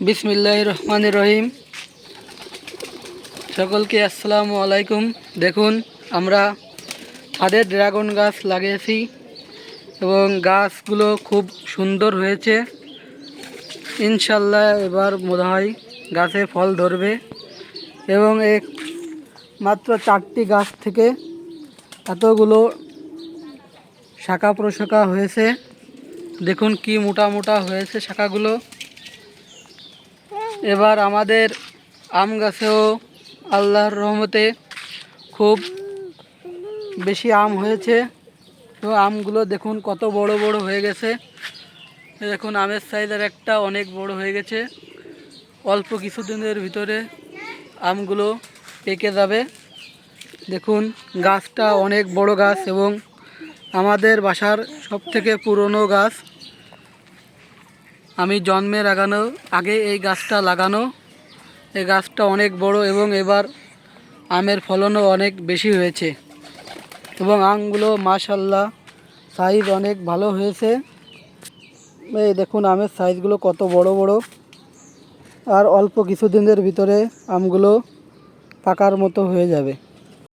বিসমিল্লাহ রহমান রহিম সকলকে আসসালামু আলাইকুম। দেখুন, আমরা ছাদে ড্রাগন গাছ লাগিয়েছি এবং গাছগুলো খুব সুন্দর হয়েছে। ইনশাল্লাহ এবার মনে হয় গাছে ফল ধরবে এবং এক মাত্র চারটি গাছ থেকে এতগুলো শাখা প্রশাখা হয়েছে। দেখুন কি মোটা মোটা হয়েছে শাখাগুলো। এবার আমাদের আম গাছেও আল্লাহর রহমতে খুব বেশি আম হয়েছে। তো আমগুলো দেখুন কত বড় বড় হয়ে গেছে। দেখুন আমের সাইজের একটা অনেক বড় হয়ে গেছে। অল্প কিছুদিনের ভিতরে আমগুলো পেকে যাবে। দেখুন গাছটা অনেক বড় গাছ এবং আমাদের বাসার সবথেকে পুরনো গাছ আমি জন্মের আগানো আগে এই গাছটা লাগানো। এই গাছটা অনেক বড় এবং এবার আমের ফলনও অনেক বেশি হয়েছে। এবং আমগুলো মাশাল্লাহ সাইজ অনেক ভালো হয়েছে। এই দেখুন আমের সাইজগুলো কত বড় বড়। আর অল্প কিছুদিনের ভিতরে আমগুলো পাকার মতো হয়ে যাবে।